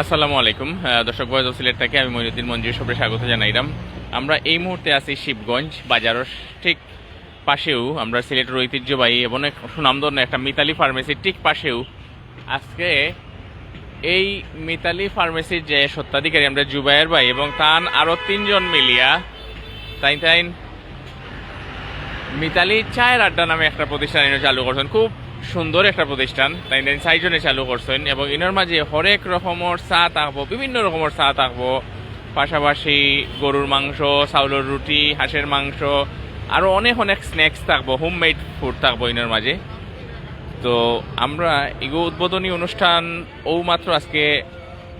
আসসালামু আলাইকুম। দর্শক বয়স সিলেট থেকে আমি মইনুদ্দিন মঞ্জুর সবরে স্বাগত জানাইলাম। আমরা এই মুহূর্তে আছি শিবগঞ্জ বাজারের ঠিক পাশেও। আমরা সিলেটের ঐতিহ্যবাহী এবং সুনামধন্য একটা মিতালি ফার্মেসির ঠিক পাশেও। আজকে এই মিতালি ফার্মেসির যে সত্ত্বাধিকারী আমরা জুবাইর ভাই এবং তান আরও তিনজন মিলিয়া তাই তাই মিতালি চায়ের আড্ডা নামে একটা প্রতিষ্ঠান চালু করছেন। খুব সুন্দর একটা প্রতিষ্ঠান। তাই চাইজনে চালু করছেন এবং ইনার মাঝে হরেক রকমের চা থাকব বিভিন্ন রকমের চা থাকব পাশাপাশি গরুর মাংস, চাউলের রুটি, হাঁসের মাংস আরও অনেক অনেক স্ন্যাক্স থাকব হোমমেড ফুড থাকব ইনার মাঝে। তো আমরা এগো উদ্বোধনী অনুষ্ঠান ও মাত্র আজকে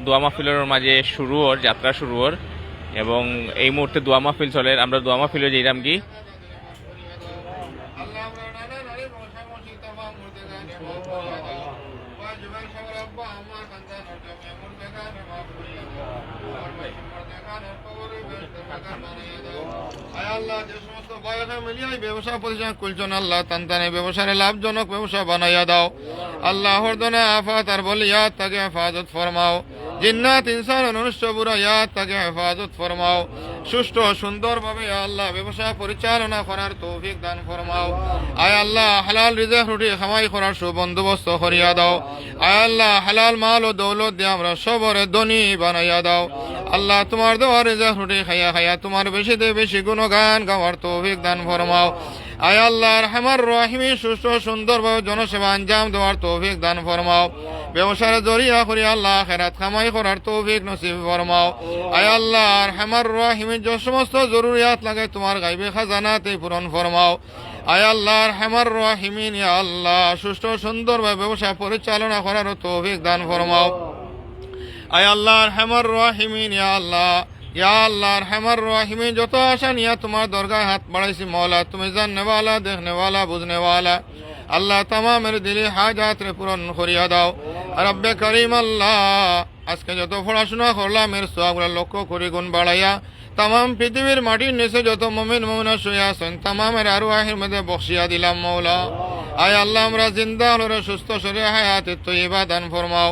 দোয়া মাহফিলের মাঝে শুরু ওর যাত্রা শুরু ওর এবং এই মুহূর্তে দোয়া মাহফিল চলে। আমরা দোয়া মাহফিলে যেরাম কি? ব্যবসা প্রতিষ্ঠান খুলছেন আল্লাহ তান্তানে ব্যবসার লাভজনক ব্যবসা বানাইয়া দাও। আল্লাহর দনে আফাত আর বলিয়াত তাকে হেফাজত ফরমাও। জিন্নাত ইনসান অনুষ্ঠ বুড়াইয়াত তাকে হেফাজত ফরমাও। সুষ্ঠু সুন্দরভাবে আল্লাহ ব্যবসা পরিচালনা করার তৌফিক দান ফরমাও। আয় আল্লাহ, হালাল রিজেক রুটি খামাই করার সুবন্দোবস্ত করিয়া দাও। আয় আল্লাহ, হালাল মাল ও দৌলত দিয়ে আমরা সবরে ধনী বানাইয়া দাও। আল্লাহ তোমার দেওয়া রিজেক রুটি খাইয়া খাইয়া তোমার বেশি দে বেশি গুণগান গাওয়ার তৌফিক দান ফরমাও। আয় আল্লাহ রহমার রহিমি সুস্থ সুন্দরভাবে জনসেবা আঞ্জাম দেওয়ার তৌফিক দান ফরমাও। ব্যবসার জরিয়া করি আল্লাহ খেরাত খামাই করার তৌফিক নসিব ফরমাও। আয় আল্লাহ রহমার রহিমি যে সমস্ত জরুরিয়াত লাগে তোমার গাইবে খাজানাতে পূরণ ফরমাও। আয় আল্লাহ রহিমিন ইয়া আল্লাহ সুস্থ সুন্দরভাবে ব্যবসা পরিচালনা করার তৌফিক দান ফরমাও। আয় আল্লাহর হেমর রাহিমিন, ইয়া আল্লাহ, ইয়া আল্লাহর হেমর রাহিমিন, যত আশা নিয়ে তোমার দরগায় হাত বাড়াইছি মৌলা তুমি জাননেওয়ালা, দেখনেওয়ালা, বুঝনেওয়ালা। আল্লাহ তামামের দিলি হাজাত রে পূরণ করিয়া দাও। রব্বে করিম আল্লাহ, আজকে যত পড়াশোনা করলাম, এর সোয়াগুলা লক্ষ্য করি, গুণ বাড়াইয়া, তামাম পৃথিবীর মাটির নিচে যত মমিন মমিনা শুয়ে আছেন, তামামের আরও আহির মধ্যে বক্সিয়া দিলাম মৌলা আয় আল্লাহ, আমরা জিন্দা হলরে সুস্থ শরীর হায়াতে তৈবা দান ফরমাও।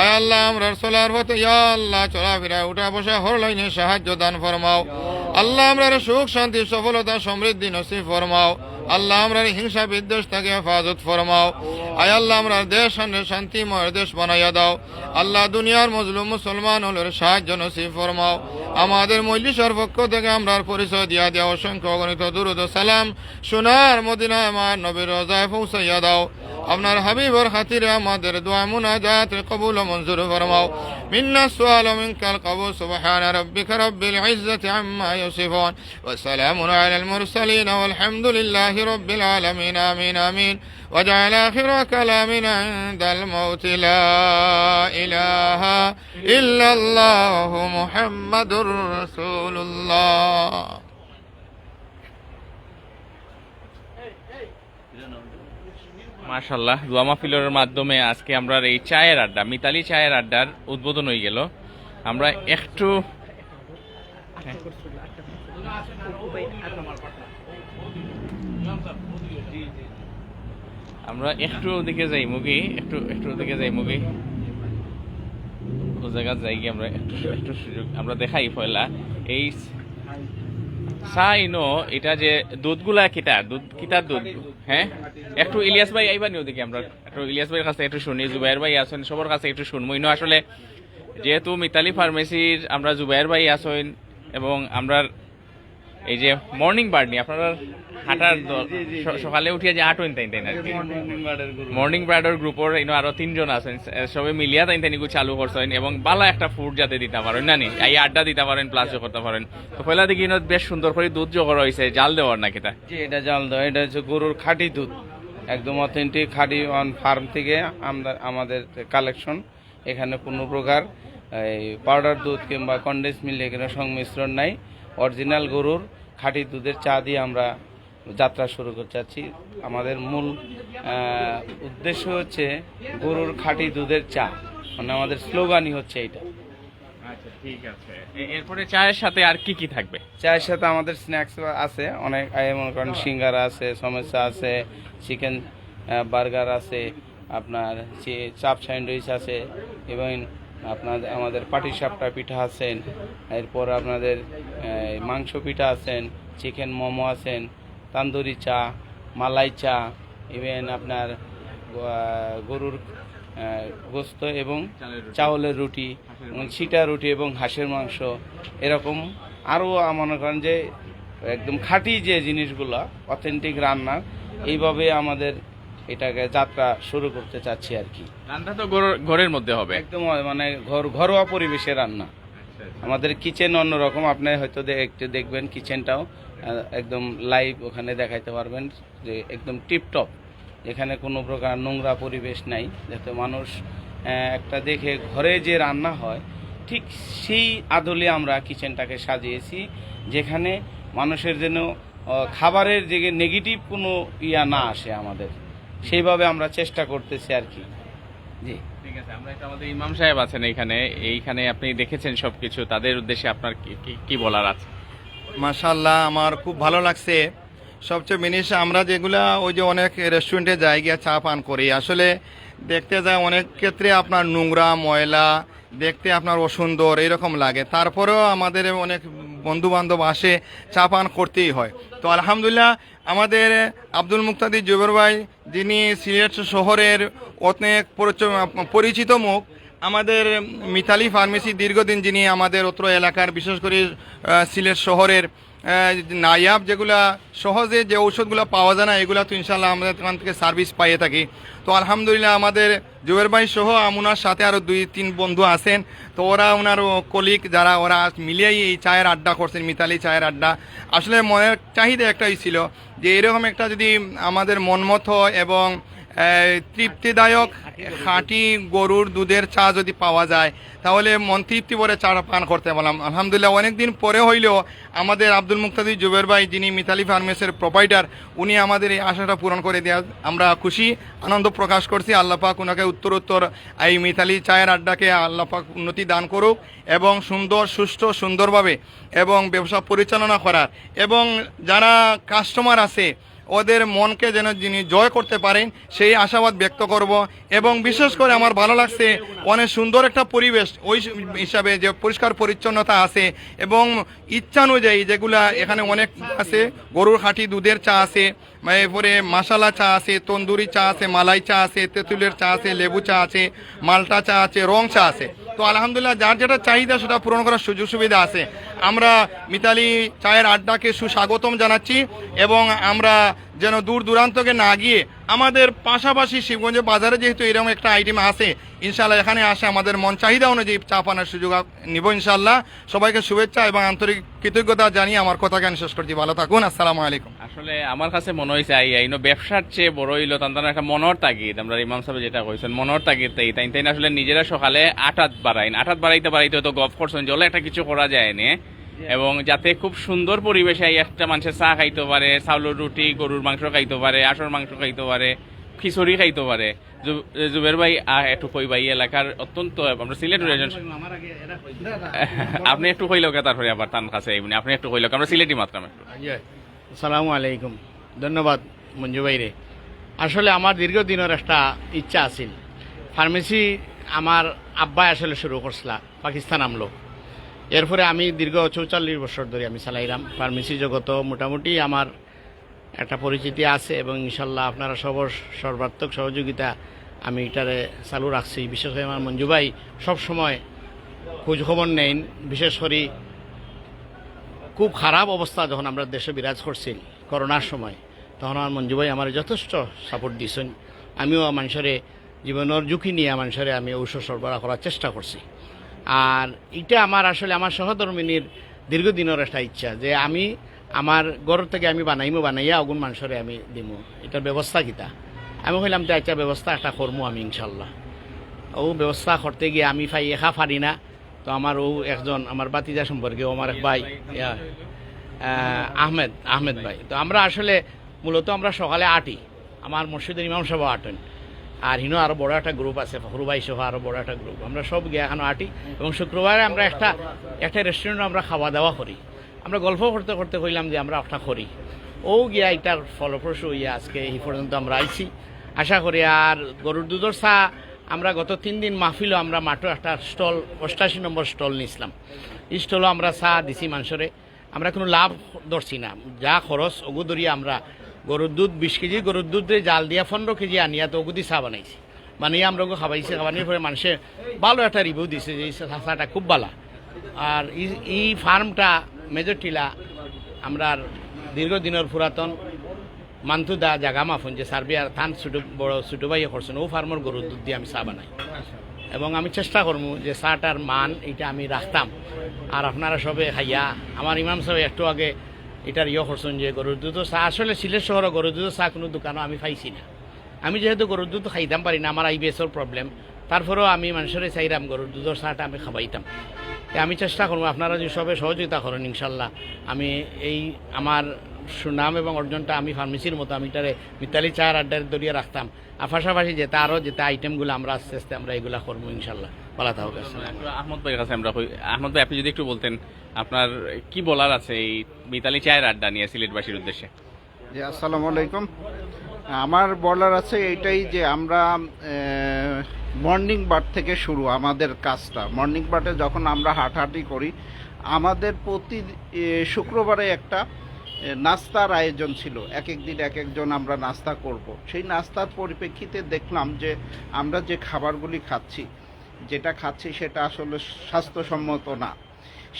আয় আল্লাহ, আমরা চলার পথে, ইয়া আল্লাহ, চলাফেরা, উঠা বসা, হর লাইনে সাহায্য দান ফরমাও। আল্লাহ, আমরা সুখ, শান্তি, সফলতা, সমৃদ্ধি নসিব ফরমাও। আল্লাহ, আমরা হিংসা, বিদ্বেষ থেকে হেফাজত ফরমাও। আয় আল্লাহ, আমরা দেশ শান্তি শান্তিময় দেশ বানাইয়া দাও। আল্লাহ, দুনিয়ার মজলুম মুসলমান হলের সাহায্য নসিব ফরমাও। আমাদের মজলিসের পক্ষ থেকে আমরা পরিচয় দিয়া দেওয়া অসংখ্য অগণিত দুরুদ সালাম। সোনার মদিনায় আমার নবীর রজায় পৌঁছাইয়া দাও। আপনার হাবিবর খাতিরে আমাদের দোয়া মুনাজাত কবুল ও মঞ্জুর ফরমাও মিন্না সুআল মিনকাল কবুল সুবহান রাব্বিকা রাব্বিল ইজ্জাতি আম্মা ইয়াসিফুন ওয়া সালামুন আলাল মুরসালিন والحمد لله رب العالمين آمين آمين واجعل آخر كلامنا عند الموت لا إله إلا الله محمد رسول الله মাশাল্লাহ দোয়া মাহফিলের মাধ্যমে আজকে আমরা এই চায়ের আড্ডা, মিতালি চায়ের আড্ডার উদ্বোধন হয়ে গেল। আমরা একটু আমরা একটু ওদিকে যাই মুগি, একটু একটু ওদিকে যাই মুগি। ও জায়গা যাই গিয়ে আমরা একটু একটু সুযোগ আমরা দেখাই পয়লা। এই চাই নো, এটা যে দুধগুলা কিটা? দুধ কিটার দুধ? হ্যাঁ? একটু ইলিয়াস ভাই আইবা নি ওদিকে আমরা? একটু ইলিয়াস ভাইয়ের কাছে একটু শুনি, জুবাইর ভাই আছেন, সবার কাছে একটু শুনব। ইনো আসলে যেহেতু মিতালি ফার্মেসির আমরা জুবাইর ভাই আছেন এবং আমরা এই যে মর্নিং বার্ড নিয়ে আপনারা হাঁটার সকালে উঠিয়ে যে হাঁটুন তাই তাই মর্নিং ব্রাইডার গ্রুপের ইনো আরও তিনজন আছেন। সবে মিলিয়া তাই তাই চালু করছেন এবং বালা একটা ফুড যাতে দিতে পারেন না নি? এই আড্ডা দিতে পারেন প্লাস করতে পারেন। তো পয়লা দিকে ইনো বেশ সুন্দর করে দুধ জোগাড় হয়েছে জাল দেওয়ার না কিতা জি এটা জাল দেওয়া এটা হচ্ছে গরুর খাঁটি দুধ। একদম অথেন্টিক খাঁটি অন ফার্ম থেকে আমরা আমাদের কালেকশন এখানে কোনো প্রকার। এই পাউডার দুধ কিংবা কন্ডেন্স মিল্ক এখানে সংমিশ্রণ নাই। অরিজিনাল গরুর খাঁটি দুধের চা দিয়ে আমরা যাত্রা শুরু করতে চাচ্ছি আমাদের মূল উদ্দেশ্য হচ্ছে গরুর খাঁটি দুধের চা। মানে আমাদের স্লোগানই হচ্ছে এইটা। আচ্ছা ঠিক আছে। এরপরে চায়ের সাথে আর কি কি থাকবে? চায়ের সাথে আমাদের স্ন্যাক্স আছে অনেক মনে করেন সিঙ্গারা আছে সমস্যা আছে চিকেন বার্গার আছে আপনার চাপ স্যান্ডউইচ আছে এবং আপনার আমাদের পাটিসাপটা পিঠা আছেন এরপর আপনাদের মাংস পিঠা আছেন চিকেন মোমো আছেন তান্দুরি চা মালাই চা ইভেন আপনার গরুর গোস্ত এবং চাউলের রুটি ছিটা রুটি এবং হাঁসের মাংস এরকম আরও মনে করেন যে একদম খাঁটি যে জিনিসগুলো অথেন্টিক রান্না এইভাবে আমাদের এটাকে যাত্রা শুরু করতে চাচ্ছি আর কি। রান্না তো ঘর- ঘরের মধ্যে হবে? একদম মানে ঘর ঘরোয়া পরিবেশে রান্না। আমাদের কিচেন অন্যরকম আপনি হয়তো একটু দেখবেন কিচেনটাও একদম লাইভ ওখানে দেখাইতে পারবেন যে একদম টিপটপ এখানে কোনো প্রকার নোংরা পরিবেশ নাই যাতে মানুষ একটা দেখে ঘরে যে রান্না হয় ঠিক সেই আদলে আমরা কিচেনটাকে সাজিয়েছি যেখানে মানুষের যেন খাবারের যে নেগেটিভ কোনো ইয়া না আসে আমাদের। সেইভাবে আমরা চেষ্টা করতেছি আর কি। জি। ঠিক আছে আমরা এটা আমাদের ইমাম সাহেব আছেন এইখানে এইখানে আপনি দেখেছেন সব কিছু তাদের উদ্দেশ্যে আপনার কি কি- কি বলার আছে? মাশাল্লাহ আমার খুব ভালো লাগছে। সবচেয়ে জিনিস আমরা যেগুলা ওই যে অনেক রেস্টুরেন্টে যাই গিয়া চা পান করি। আসলে দেখতে যায় অনেক ক্ষেত্রে আপনার নোংরা, ময়লা, দেখতে আপনার অসুন্দর, এরকম লাগে। তারপরেও আমাদের অনেক বন্ধু বান্ধব আসে, চা পান করতেই হয়। তো আলহামদুলিল্লাহ, আমাদের আব্দুল মুক্তাদি জুবের ভাই, যিনি সিলেট শহরের অনেক পরিচ- পরিচিত মুখ, আমাদের মিতালি ফার্মেসি দীর্ঘদিন যিনি আমাদের অত্র এলাকার, বিশেষ করে সিলেট শহরের নায়াব যেগুলা সহজে যে ঔষধগুলো পাওয়া যায় না, এগুলা তো ইনশাল্লাহ আমাদের এখান থেকে সার্ভিস পাইয়ে থাকি। তো আলহামদুলিল্লাহ আমাদের জুবের ভাই সহ ওনার সাথে আরও দুই, তিন বন্ধু আছেন। তো ওরা ওনার কলিগ যারা, ওরা মিলিয়েই এই চায়ের আড্ডা করছেন, মিতালি চায়ের আড্ডা। আসলে মনের চাহিদা একটাই ছিল যে এরকম একটা যদি আমাদের মনমত এবং তৃপ্তিদায়ক খাঁটি গরুর দুধের চা যদি পাওয়া যায়, তাহলে মন তৃপ্তি করে চা পান করতে পারলাম আলহামদুলিল্লাহ, অনেকদিন পরে হইলেও আমাদের আব্দুল মুক্তাদি জুবের ভাই, যিনি মিতালি ফার্মেসের প্রোভাইডার উনি আমাদের এই আশাটা পূরণ করে দেওয়া আমরা খুশি, আনন্দ প্রকাশ করছি। আল্লাহ পাক ওনাকে উত্তর উত্তর এই মিতালি চায়ের আড্ডাকে আল্লাহ পাক উন্নতি দান করুক এবং সুন্দর, সুষ্ঠু, সুন্দরভাবে এবং ব্যবসা পরিচালনা করার এবং যারা কাস্টমার আছে ওদের মনকে যেন যিনি জয় করতে পারেন, সেই আশাবাদ ব্যক্ত করব। এবং বিশেষ করে আমার ভালো লাগছে, অনেক সুন্দর একটা পরিবেশ ওই হিসাবে যে পরিষ্কার পরিচ্ছন্নতা আছে এবং ইচ্ছানুযায়ী যেগুলা এখানে অনেক আছে, গরুর খাঁটি দুধের চা আছে, এরপরে মশালা চা আছে, তন্দুরি চা আছে, মালাই চা আছে, তেঁতুলের চা আছে, লেবু চা আছে, মালটা চা আছে, রং চা আছে। তো আলহামদুলিল্লাহ, যার যেটা চাহিদা সেটা পূরণ করার সুযোগ সুবিধা আছে। আমরা মিতালি চায়ের আড্ডাকে সুস্বাগতম জানাচ্ছি এবং আমরা যেন দূর দূরান্তকে না গিয়ে আমাদের পাশাপাশি শিবগঞ্জ বাজারে যেহেতু এরকম একটা আইটেম আছে ইনশাল্লাহ এখানে আসে আমাদের মন চাহিদা অনুযায়ী চা পানের সুযোগ নিব ইনশাল্লাহ সবাইকে শুভেচ্ছা এবং আন্তরিক কৃতজ্ঞতা জানিয়ে আমার কথাকে আমি শেষ করছি। ভালো থাকুন, আসসালামু আলাইকুম। আসলে আমার কাছে মনে হয়েছে আই আইনো ব্যবসার চেয়ে বড় হইল তান একটা মনের তাগিদ। আমরা ইমাম সাহেব যেটা কইছেন মনের তাগিদ তাই তাই তাই আসলে নিজেরা সকালে আটাত বাড়াইন। আটাত বাড়াইতে বাড়াইতে হয়তো গপ করছেন জলে একটা কিছু করা যায় নে এবং যাতে খুব সুন্দর পরিবেশে এই একটা মানুষের চা খাইতে পারে চাউলের রুটি গরুর মাংস খাইতে পারে আটর মাংস খাইতে পারে খিচুড়ি খাইতে পারে। জুবের ভাই আহ, একটু কই ভাই এই এলাকার অত্যন্ত আমরা একজন আপনি একটু কইলেও কে তারপরে আবার তার কাছে আপনি একটু কইলেও আমরা সিলেটি মাত্রাম একটু। আসসালামু আলাইকুম। ধন্যবাদ মঞ্জু ভাইরে। আসলে আমার দীর্ঘদিনের একটা ইচ্ছা আছিল। ফার্মেসি আমার আব্বাই আসলে শুরু করছিলা, পাকিস্তান আমলো। এরপরে আমি দীর্ঘ চৌচল্লিশ বছর ধরে আমি চালাইলাম। ফার্মেসি জগত মোটামুটি আমার একটা পরিচিতি আছে এবং ইনশাল্লাহ আপনারা সব সর্বাত্মক সহযোগিতা আমি এটারে চালু রাখছি। বিশেষ করে আমার মঞ্জু ভাই সবসময় খোঁজখবর নেন, বিশেষ করে খুব খারাপ অবস্থা যখন আমরা দেশে বিরাজ করছি করোনার সময়, তখন আমার মঞ্জু ভাই আমার যথেষ্ট সাপোর্ট দিয়েছেন। আমিও মানুষের জীবনের ঝুঁকি নিয়ে মানুষের আমি ঔষধ সরবরাহ করার চেষ্টা করছি। আর এটা আমার আসলে আমার সহধর্মিনীর দীর্ঘদিনের একটা ইচ্ছা যে আমি আমার ঘর থেকে আমি বানাইমো, বানাইয়া অগুন মানুষরে আমি দিমু। এটার ব্যবস্থা কিতা? আমি কইলাম যে একটা ব্যবস্থা একটা করমু আমি ইনশাল্লাহ। ও ব্যবস্থা করতে গিয়ে আমি ফাই একা পারি না। তো আমার ও একজন, আমার বাতিজা সম্পর্কে আমার এক ভাই আহমেদ আহমেদ ভাই। তো আমরা আসলে মূলত আমরা সকালে আটি আমার মসজিদের ইমাম সাহেব আটেন আর হিনো আরও বড় একটা গ্রুপ আছে ফখরু ভাই সহ আরও বড় একটা গ্রুপ আমরা সব গিয়ে এখনও আটি এবং শুক্রবারে আমরা একটা একটা রেস্টুরেন্টে আমরা খাওয়া দাওয়া করি। আমরা গল্প করতে করতে কইলাম যে আমরা একটা করি। ও গিয়া এটার ফলপ্রসূ ইয়ে আজকে এই পর্যন্ত আমরা আইছি। আশা করি আর গরুর দুধর চা আমরা গত তিন দিন মাহফিলও আমরা মাঠে একটা স্টল, অষ্টাশি নম্বর স্টল নিয়েছিলাম। এই স্টলও আমরা চা দিছি মানুষরে আমরা কোনো লাভ ধরছি না। যা খরচ, ওগু ধরিয়া আমরা গরুর দুধ, বিশ কেজি গরুর দুধে জাল দিয়া পনেরো কেজি আনিয়া তো ওগুদি চা বানাইছি। বানিয়ে আমরা ওকে খাবাইছি। খাবানোর পরে মানুষে ভালো একটা রিভিউ দিছে যে এই চাটা খুব ভালো। আর এই ফার্মটা মেজর টিলা। আমরা দীর্ঘদিনের পুরাতন মান্তুদা জাগা মাফুন যে সার্বিয়ার থান ছোটো বড় ছোটো ভাইয়ে করছেন ও ফার্মের গরুর দুধ দিয়ে আমি চা বানাই। এবং আমি চেষ্টা করব যে চাটার মান এটা আমি রাখতাম। আর আপনারা সবে খাইয়া আমার ইমাম সাহেব একটু আগে এটার ইয়ে করছেন যে গরুর দুধ চা আসলে সিলেট শহরে গরুর দুধ চা কোনো দোকানও আমি পাইছি না। আমি যেহেতু গরুর দুধ খাইতাম পারি না আমার আইবিএসের প্রবলেম তারপরেও আমি মানুষের চাইলাম গরুর দুধের চাটা আমি খাবাইতাম আমি চেষ্টা করব আপনারা যদি সবে সহযোগিতা করেন ইনশাল্লাহ আমি এই আমার সুনাম এবং অর্জনটা আমি ফার্মেসির মতো আমি তারে মিতালি চার আড্ডার দরিয়ে রাখতাম। আর পাশাপাশি যেতে আরও যেতে আইটেমগুলো আমরা আস্তে আস্তে আমরা এগুলা করব ইনশাল্লাহ বলা থাকুক আহমদ ভাইয়ের কাছে আমরা আহমদ ভাই আপনি যদি একটু বলতেন আপনার কি বলার আছে এই মিতালি চায়ের আড্ডা নিয়ে সিলেটবাসীর উদ্দেশ্যে? জি আসসালামু আলাইকুম। আমার বলার আছে এইটাই যে আমরা মর্নিং বার থেকে শুরু আমাদের কাজটা। মর্নিং বার্টে যখন আমরা হাঁটাহাঁটি করি আমাদের প্রতি শুক্রবারে একটা নাস্তার আয়োজন ছিল। এক এক দিন এক একজন আমরা নাস্তা করব। সেই নাস্তার পরিপ্রেক্ষিতে দেখলাম যে আমরা যে খাবারগুলি খাচ্ছি যেটা খাচ্ছি সেটা আসলে স্বাস্থ্যসম্মত না।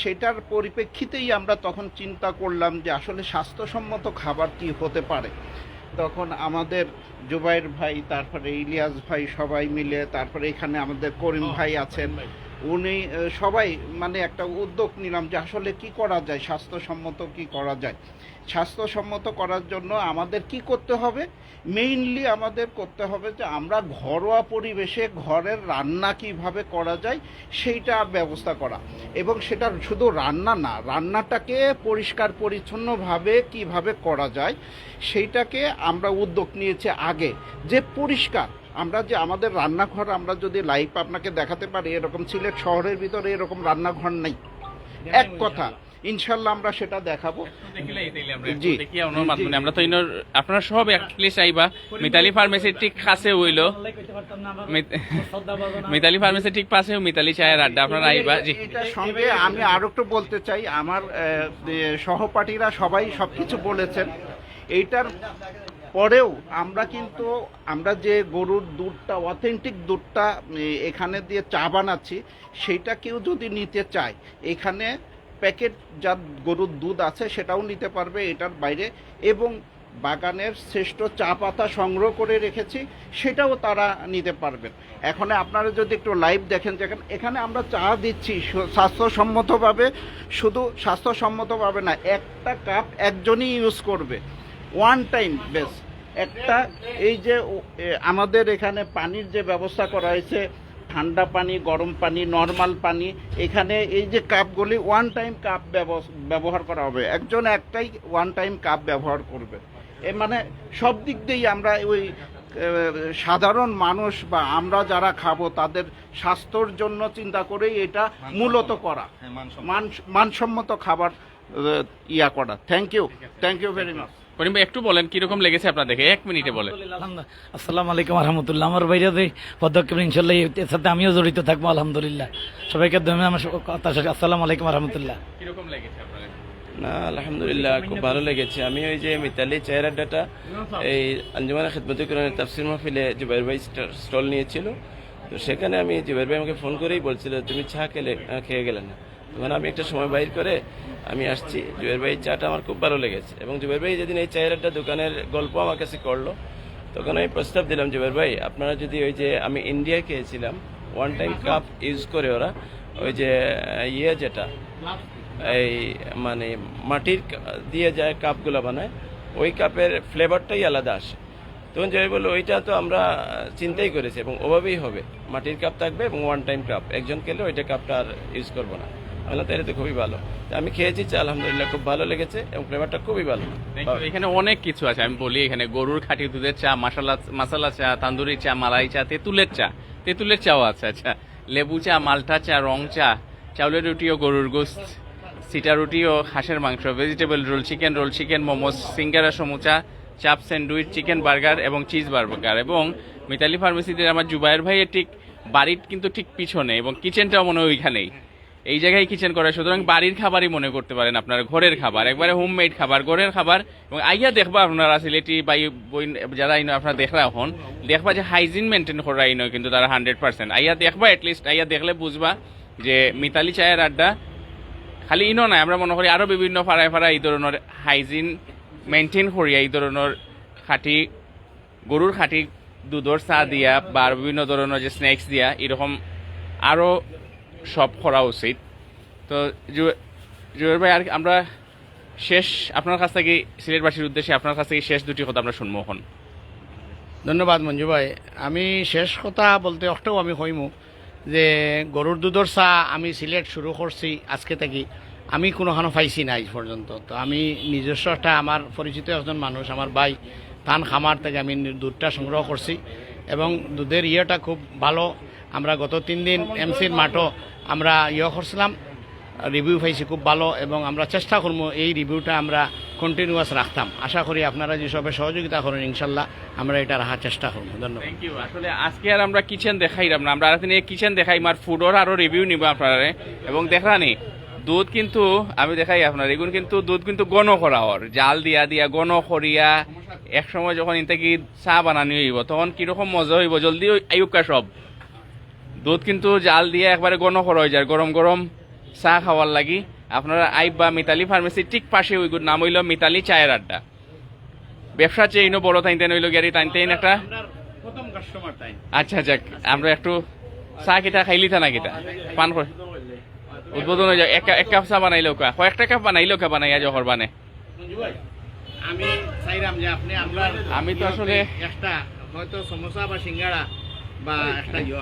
সেটার পরিপ্রেক্ষিতেই আমরা তখন চিন্তা করলাম যে আসলে স্বাস্থ্যসম্মত খাবার কি হতে পারে। তখন আমাদের জুবাইর ভাই তারপরে ইলিয়াস ভাই সবাই মিলে তারপরে এখানে আমাদের করিম ভাই আছেন। উনি সবাই মানে একটা উদ্যোগ নিলাম যে আসলে কি করা যায় স্বাস্থ্যসম্মত কি করা যায়। স্বাস্থ্যসম্মত করার জন্য আমাদের কি করতে হবে? মেইনলি আমাদের করতে হবে যে আমরা ঘরোয়া পরিবেশে ঘরের রান্না কীভাবে করা যায় সেইটা ব্যবস্থা করা। এবং সেটা শুধু রান্না না রান্নাটাকে পরিষ্কার পরিচ্ছন্নভাবে কীভাবে করা যায় সেইটাকে আমরা উদ্যোগ নিয়েছি আগে। যে পরিষ্কার আমরা যে আমাদের রান্নাঘর আমরা যদি লাইভ আপনাকে দেখাতে পারি এরকম সিলেট শহরের ভিতরে এরকম রান্নাঘর নেই। এক কথা। ইনশাল্লাহ আমরা সেটা দেখাবো। জি। আমরা তো ইনোর আপনারা সব একলিশ আইবা। মিতালি ফার্মেসির ঠিক কাছে হইল। মিতালি ফার্মেসির ঠিক পাশে মিতালি চায়ের আড্ডা আপনারা আইবা। জি। সঙ্গে আমি আরও একটু বলতে চাই। আমার সহপাঠীরা সবাই সবকিছু বলেছেন। এইটার পরেও আমরা কিন্তু আমরা যে গরুর দুধটা অথেন্টিক দুধটা এখানে দিয়ে চা বানাচ্ছি সেইটা কেউ যদি নিতে চায় এখানে প্যাকেট যা গরুর দুধ আছে সেটাও নিতে পারবে এটার বাইরে। এবং বাগানের শ্রেষ্ঠ চা পাতা সংগ্রহ করে রেখেছি, সেটাও তারা নিতে পারবেন। এখন আপনারা যদি একটু লাইভ দেখেন যেখানে এখানে আমরা চা দিচ্ছি স্বাস্থ্যসম্মতভাবে। শুধু স্বাস্থ্যসম্মতভাবে না, একটা কাপ একজনই ইউজ করবে। ওয়ান টাইম বেস একটা, এই যে আমাদের এখানে পানির যে ব্যবস্থা করা হয়েছে ঠান্ডা পানি গরম পানি নর্মাল পানি এখানে এই যে কাপগুলি ওয়ান টাইম কাপ ব্যবহার করা হবে। একজন একটাই ওয়ান টাইম কাপ ব্যবহার করবে। এ মানে সব দিক দিয়েই আমরা ওই সাধারণ মানুষ বা আমরা যারা খাব তাদের স্বাস্থ্যর জন্য চিন্তা করেই এটা মূলত করা। মান মানসম্মত খাবার ইয়া করা। Thank you thank you very much Karim ভাই একটু বলেন কীরকম লেগেছে আপনার দেখে? এক মিনিটে বলেন আসসালামু আলাইকুম রহমতুল্লাহ আমার বাইরে যে পদক্ষেপ ইনশাল্লাহ এর সাথে আমিও জড়িত থাকব আলহামদুলিল্লাহ। সবাইকে ধন্যবাদ আমার কথা শেষ। আসসালামু আলাইকুম রহমতুল্লাহ কীরকম লেগেছে আপনার? না আলহামদুলিল্লাহ খুব ভালো লেগেছে। আমি ওই যে মিতালি চেয়ার আড্ডাটা এই আঞ্জুমানা খেদমতি কোরআনের তাফসির মাহফিলে জুবাইর ভাই স্টল নিয়েছিল। তো সেখানে আমি জুবাইর ভাই আমাকে ফোন করেই বলছিল তুমি চা খেলে খেয়ে গেলে না। তখন আমি একটা সময় বাইর করে আমি আসছি। জুবাইর ভাই চাটা আমার খুব ভালো লেগেছে। এবং জুবাইর ভাই যেদিন এই চায়ের আড্ডা দোকানের গল্প আমার কাছে করল, তখন আমি প্রস্তাব দিলাম জুবাইর ভাই, আপনারা যদি ওই যে আমি ইন্ডিয়ায় খেয়েছিলাম ওয়ান টাইম কাপ ইউজ করে ওরা, ওই যে ইয়ে যেটা, এই মানে মাটির দিয়ে যায় কাপগুলো বানায়, ওই কাপের ফ্লেভারটাই আলাদা আসে। তখন জয় বলল, ওইটা তো আমরা চিন্তাই করেছি এবং ওভাবেই হবে। মাটির কাপ থাকবে এবং ওয়ান টাইম কাপ একজন খেলে ওইটা কাপটা আর ইউজ করব না। আমি বললাম, তাহলে তো খুবই ভালো। আমি খেয়েছি চা আলহামদুলিল্লাহ খুব ভালো লেগেছে এবং ফ্লেভারটা খুবই ভালো. এখানে অনেক কিছু আছে। আমি বলি এখানে গরুর খাঁটি দুধের চা মশলা মশলা চা তান্দুরি চা মালাই চা তেঁতুলের চা। তেঁতুলের চাও আছে আচ্ছা। লেবু চা মালটা চা রং চা চাউলের রুটি ও গরুর গোস্ত সিটা রুটি ও হাঁসের মাংস vegetable roll chicken roll chicken momos singara samucha chaap sandwich chicken burger এবং চিজ বার্গার এবং মিতালি ফার্মেসিতে আমার জুবাইর ভাইয়ের ঠিক বাড়ির কিন্তু ঠিক পিছনে এবং কিচেনটাও মনে হয় ওইখানেই। এই জায়গায় কিচেন করে। সুতরাং বাড়ির খাবারই মনে করতে পারেন আপনার, ঘরের খাবার। একবারে হোমমেড খাবার, ঘরের খাবার। এবং আইয়া দেখবা আপনারা সিলেটি বা যারা আইন আপনারা দেখরা এখন, দেখবা যে হাইজিন মেনটেন করা আইন কিন্তু তারা হান্ড্রেড পার্সেন্ট আইয়া দেখবা এটলিস্ট আইয়া দেখলে বুঝবা যে মিতালি চায়ের আড্ডা খালি ইনো নাই আমরা মনে করি আরও বিভিন্ন ফাড়ায় ফাড়ায় এই ধরনের হাইজিন মেনটেন করিয়া, এই ধরনের খাঁটি, গরুর খাঁটি দুধর চা দিয়া বা বিভিন্ন ধরনের যে স্ন্যাক্স দিয়া, এরকম আরও সব করা উচিত। তো জু- জুয়েল ভাই, আর আমরা শেষ, আপনার কাছ থেকে, সিলেটবাসীর উদ্দেশ্যে আপনার কাছ থেকে শেষ দুটি কথা আমরা শুনব এখন। ধন্যবাদ মঞ্জু ভাই। আমি শেষ কথা বলতে অষ্টাও আমি হইমু যে গরুর দুধর চা আমি সিলেট শুরু করছি আজকে থেকে। আমি কোনোখানো পাইছি না পর্যন্ত। তো আমি নিজস্ব একটা আমার পরিচিত একজন মানুষ আমার ভাই, তান খামার থেকে আমি দুধটা সংগ্রহ করছি। এবং দুধের ইয়েটা খুব ভালো। আমরা গত তিন দিন এমসির মাঠও আমরা ইয়ে করছিলাম রিভিউ পাইছি, খুব ভালো, এবং আমরা চেষ্টা করব এই রিভিউটা আমরা কন্টিনিউয়াস রাখতাম। আশা করি আপনারা যেসবে সহযোগিতা করেন, ইনশাল্লাহ আমরা এটা রাখার চেষ্টা করব। ধন্যবাদ। থ্যাংক ইউ আসলে আজকে আর আমরা কিচেন দেখাইলাম না। আমরা আরেকদিন কিচেন দেখাই, মার ফুডর আরও রিভিউ নিব আপনারা এবং দেখানি দুধ কিন্তু, আমি দেখাই আপনার এগুলো কিন্তু দুধ কিন্তু গণ করা ওর। জাল দিয়া দিয়া, গণ করিয়া এক সময় যখন ইনতে কি চা বানানি হইব, তখন কীরকম মজা হইব, জলদি আয়ুকা সব। দুধ কিন্তু জাল দিয়ে একবারে গণ করা হয়ে যায়। গরম গরম চা খাওয়ার লাগি। আপনারা আইব বা মিতালি ফার্মেসি ঠিক পাশে ওই নাম হইল মিতালি চায়ের আড্ডা। ব্যবসা চেয়ে ইনো বড় টাইনতেন হইল গিয়ারি টাইনতেন একটা তাই আচ্ছা যাক আমরা একটু চা কিটা খাইলি না কিটা। পান করে উদ্বোধন হয়ে যাক এক এক কাপ চা বানাইলেও কা কয়েকটা কাপ বানাইলেও কা বানাইয়া জহর বানে। আমি চাইলাম যে আপনি আমরা আমি তো আসলে- একটা হয়তো সমোসা বা সিঙ্গাড়া ইয়ে।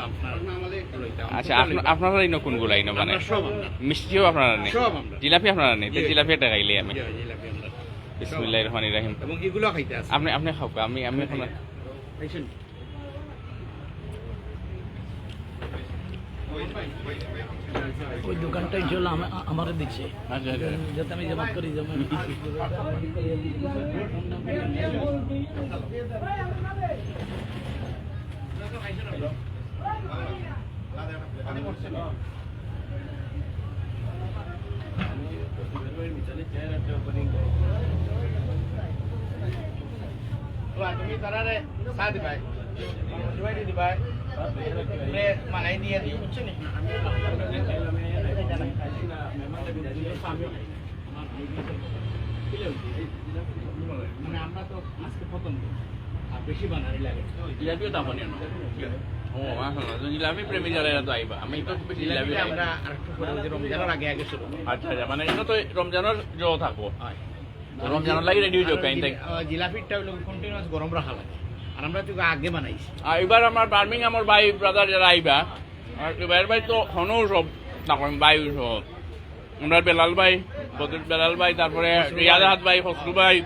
আচ্ছা আপনা- আপনারা ইনো কোনগুলা ইনো মানে? সব আমরা। মিষ্টিও আপনারা নেই সব আমরা। জিলাপি আপনারা নেই তো জিলাপি একটা খাইলে আমি। আমরা। বিসমিল্লাহির রহমানির রহিম। এবং এগুলো খাইতে আছে। আপনি আপনি খাও আমি আমি এখন ওই দোকানটা ইনশাল্লাহ আমা- দিচ্ছে। আচ্ছা আচ্ছা। যাতে আমি জমা করি জমা তুমি তারারে চা দিবাই দি দিবাই প্লে মানাই দিয়ে দিই বুঝছেন মানে আমরা তো আজকে প্রথম জিলাপিও তো আপনি ও মাশাআল্লাহ জিলাপি প্রেমী যারা এরা তো আইবা। আমি তো জিলাপি। আমরা রমজানের আগে আগে শুরু আচ্ছা আচ্ছা মানে এটা তো রমজানের জো থাকব। রমজানের লাগি রেডি হয়ে যাও কাইন জিলা- জিলাপিটা হলো কন্টিনিউয়াস গরম রাখা লাগে। আর আমরা তো আগে বানাইছি। আর এবার আমার বার্মিংহামর ভাই ব্রাদার যারা আইবা আর এবার ভাই তো হনও সব তখন ভাই সব। আমরা বেলাল ভাই বদর বেলাল ভাই তারপরে রিয়াজাহাত ভাই। ফসলু ভাই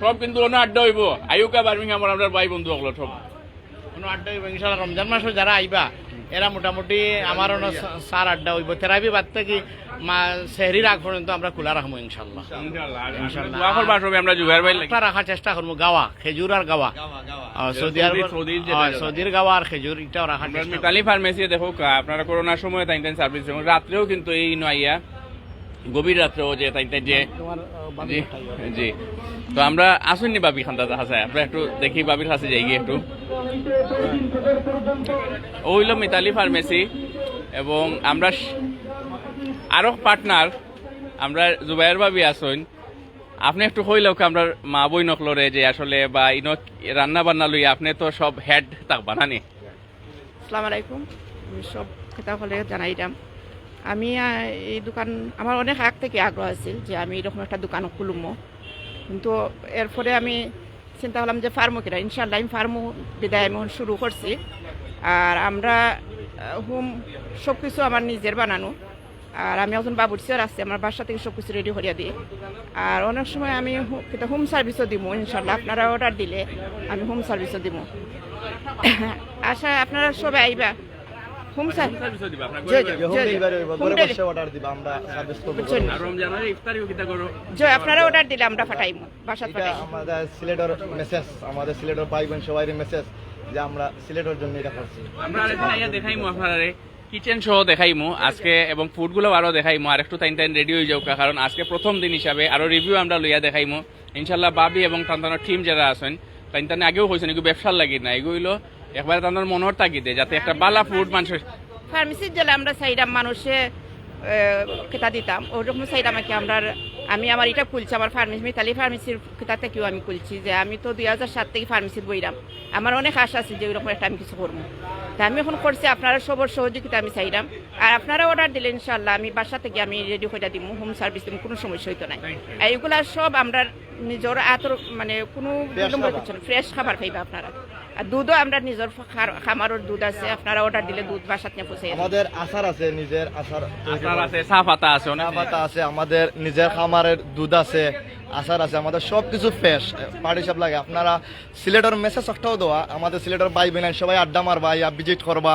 সব কিন্তু অন্য আড্ডা হইব। আয়ুকা বার্মিংহামর আমরা ভাই বন্ধু হলো সব। কোনো আড্ডা হইব ইনশাল্লাহ রমজান মাসে যারা আইবা এরা মোটামুটি আমার সার আড্ডা হইব। থেরাপি বাদ থেকে মা সেহরির আগ পর্যন্ত আমরা খোলা রাখব ইনশাল্লাহ আমরা জুবাইর ভাই লাগি একটা রাখার চেষ্টা করব গাওয়া খেজুর আর গাওয়া। সৌদি আরব সৌদি- সৌদির গাওয়া আর খেজুর এটাও রাখার মিতালি ফার্মেসি দেখো কা, আপনারা করোনার সময় তাই সার্ভিস রাত্রেও কিন্তু এই নয়াইয়া গভীর রাত্রেও যে তাই তাই যে জি জি। তো আমরা আসুন নি বাবি খান দাদা হাসায় আমরা একটু দেখি বাবির কাছে যাই গিয়ে একটু। ও হইল মিতালি ফার্মেসি এবং আমরা স- আরও পার্টনার আমরা জুবাইর বাবি আসুন। আপনি একটু হইলেও আমরা মা বই নকলরে যে আসলে বা ইনো রান্না বান্না লই আপনি তো সব হেড তাক বানানি। আসসালামু আলাইকুম। সব কথা হলে জানাইলাম আমি এই দোকান, আমার অনেক আগ থেকে আগ্রহ আছিল যে আমি এরকম একটা দোকান খুলুম। কিন্তু এরপরে আমি চিন্তা করলাম যে ফার্মো কিনা। ইনশাল্লাহ আমি ফার্মো বিদায় আমি শুরু করছি। আর আমরা হোম সব কিছু আমার নিজের বানানো। আর আমি একজন বাবুর চেয়ার আছে। আমার বাসা থেকে সব কিছু রেডি করিয়া দিই। আর অনেক সময় আমি হোম সার্ভিসও দিব ইনশাল্লাহ আপনারা অর্ডার দিলে আমি হোম সার্ভিসও দিব আশা, আপনারা সবাই আইবা। হোম সার্ভিস বুঝছেন? আর রমজানের ইফতারিও কিতা করো। যে আপনারা অর্ডার দিলে আমরা ফাটাইমু বাসা আমাদের সিলেটের মেসেজ আমাদের সিলেটের ভাই বোন সবাই মেসেজ যে আমরা সিলেটের জন্য এটা করছি। আমরা আরেকদিন আইয়া দেখাইমু আপনারে কিচেন সহ দেখাইমু আজকে এবং ফুডগুলো আরও দেখাইমু আর একটু টাইম টাইম রেডি হয়ে যাও কারণ আজকে প্রথম দিন হিসাবে আরও রিভিউ আমরা লইয়া দেখাইমু। ইনশাল্লাহ বাবি এবং তান্তানোর টিম যারা আছেন তাইন আগেও হয়েছেন এগুলো ব্যবসার লাগি না এগুলো একবার তান্তানোর মনোর তাগিদে যাতে একটা বালা ফুড মানুষের ফার্মেসির জেলা আমরা চাইলাম মানুষে কেতা দিতাম। ওরকম চাইলাম কি আমরা আমি আমার এটা খুলছি আমার ফার্মেসি মিতালি ফার্মেসির কেতা থেকেও আমি খুলছি যে আমি তো দুই হাজার সাত থেকে ফার্মেসির বইরাম। আমার অনেক আশা আছে যে ওইরকম একটা আমি কিছু করব। তা আমি এখন করছি আপনারা সবর সহযোগিতা আমি চাইলাম আর আপনারা অর্ডার দিলে ইনশাল্লাহ আমি বাসা থেকে আমি রেডি করে দিব হোম সার্ভিস দিব কোনো সমস্যা হইতো না আর এগুলা সব আমরা নিজের আতর মানে কোনো ফ্রেশ খাবার খাইবা আপনারা। আর দুধও আমরা নিজের খামারের দুধ আছে আপনারা অর্ডার দিলে দুধ বাসাতে পৌঁছে আমাদের আচার আছে নিজের আচার আচার আছে চা পাতা আছে চা পাতা আছে আমাদের নিজের খামারের দুধ আছে আচার আছে আমাদের সব কিছু ফ্রেশ পার্টি সব লাগে। আপনারা সিলেটের মেসেজ একটাও দেওয়া আমাদের সিলেটের ভাই বোনেন সবাই আড্ডা মারবা ইয়া ভিজিট করবা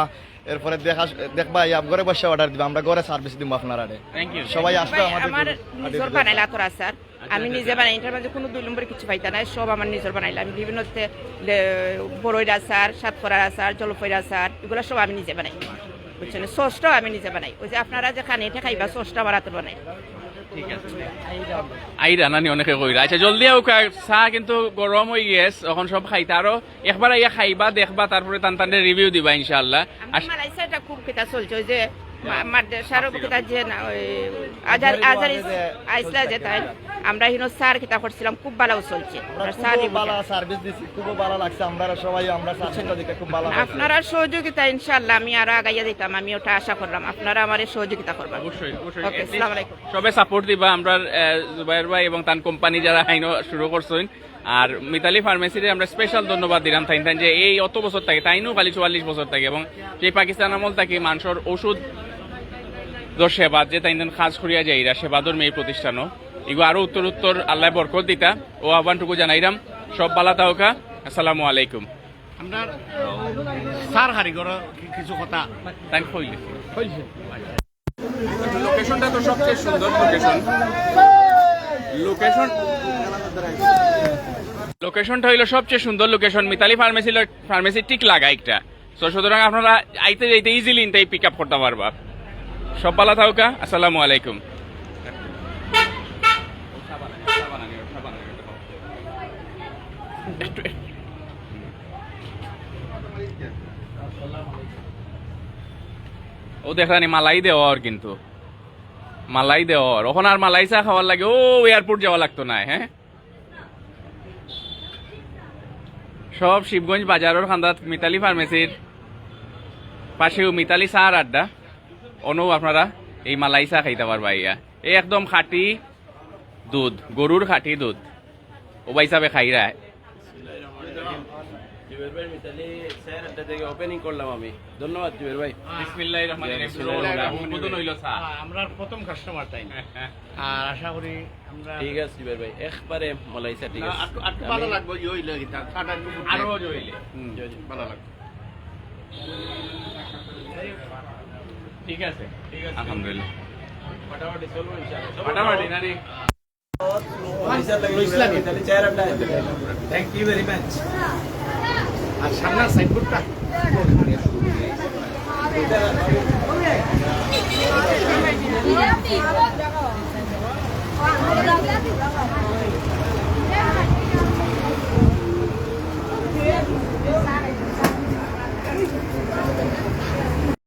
এরপরে দেখা দেখবা ইয়া ঘরে বসে অর্ডার দিবা আমরা ঘরে সার্ভিস দিব আপনারা সবাই আসবে আমাদের। বানাইলে আচার আচ্ছা, আমি নিজে বানাই এটার মাঝে কোনো দুই নম্বরে কিছু পাইতা না সব আমার নিজের বানাইলে আমি বিভিন্ন বড়ইর আচার সাতকরার আচার জলফইর আচার এগুলো সব আমি নিজে বানাই। বুঝছেন? সসটাও আমি নিজে বানাই। ওই যে আপনারা যে খান এটা খাইবা সসটা আমার হাতে বানাই। ঠিক আছে। আইরা নানি অনেকে কইরা আচ্ছা জলদি আও চা কিন্তু গরম গেছে এখন সব খাইতা আরও একবার আইয়া খাইবা দেখবা তারপরে টান টানে রিভিউ দিবা ইনশাআল্লাহ। মালাইসাটা খুব কেতা চলছে যে মাদ্রাসারও কেতা যে আজার আজার আইসলা যে তাই আমরা হিনো সার কেতা করছিলাম খুব ভালো চলছে। আমরা সার খুবও ভালো সার্ভিস দিছি খুবই ভালো লাগছে আমরা সবাই আমরা খুব ভালো আপনারা সহযোগিতা ইনশাল্লাহ আমি আরও আগাইয়া দিতাম আমি ওটা আশা করলাম আপনারা আমার সহযোগিতা করবেন। অবশ্যই অবশ্যই। সবে সাপোর্ট দিবা আমরা আহ, জুবাইর ভাই এবং তার কোম্পানি যারা আইনো শুরু করছেন আর মিতালি ফার্মেসিতে আমরা স্পেশাল ধন্যবাদ দিলাম তাই তাই যে এই অত বছর থাকে তাইনও খালি চুয়াল্লিশ বছর থাকে এবং সেই পাকিস্তান আমল থাকে মানুষের ওষুধ দ সেবা যে তাই খাস করিয়া যায় এরা সেবাদর মেয়ে প্রতিষ্ঠানও। এগো আরও উত্তর উত্তর আল্লাহ বরকত দিতা। ও আহ্বানটুকু জানাইরাম। সব বালা তাওকা। আসসালামু আলাইকুম। আমরা সার হারিগর কিছু কথা? তাই কইলে। লোকেশনটা তো সবচেয়ে সুন্দর লোকেশন। লোকেশন লোকেশনটা হইল সবচেয়ে সুন্দর লোকেশন। মিতালি ফার্মেসি ফার্মেসি ঠিক লাগা একটা। সুতরাং আপনারা আইতে যাইতে ইজিলি তাই পিক আপ করতে পারবা। সব থাকুকা আসসালামু আলাইকুম। ও দেখানি মালাই দেওয়ার কিন্তু। মালাই দেওয়ার। ওখানে আর মালাই চা খাওয়ার লাগে। ও, এয়ারপোর্ট যাওয়া লাগতো না হ্যাঁ? সব শিবগঞ্জ বাজারের খান্দাত মিতালি ফার্মেসির পাশেও মিতালি চার আড্ডা। অনও আপনারা এই মালাই চা খাইতে পারবা ইয়া এই একদম খাটি দুধ গরুর খাটি দুধ। ও হিসাবে খাইরা ওপেনিং করলাম আমি ধন্যবাদ জুবের ভাই বিসমিল্লাহির রহমানির রহিম। বিসমিল্লাহির রহমানির উদ্বোধন হইল চা আমরা প্রথম কাস্টমার তাই আর আশা করি ঠিক আছে জুবের ভাই একবারে ঠিক ভালো লাগবে ভালো লাগবে। ঠিক আছে ঠিক আছে। আলহামদুলিল্লাহ। ফাটাফাটি চলবো ইনশাআল্লাহ। ফাটাফাটি নানি। থ্যাংক ইউ ভেরি মাচ আর সামনের সাইনবোর্ডটা Yeah.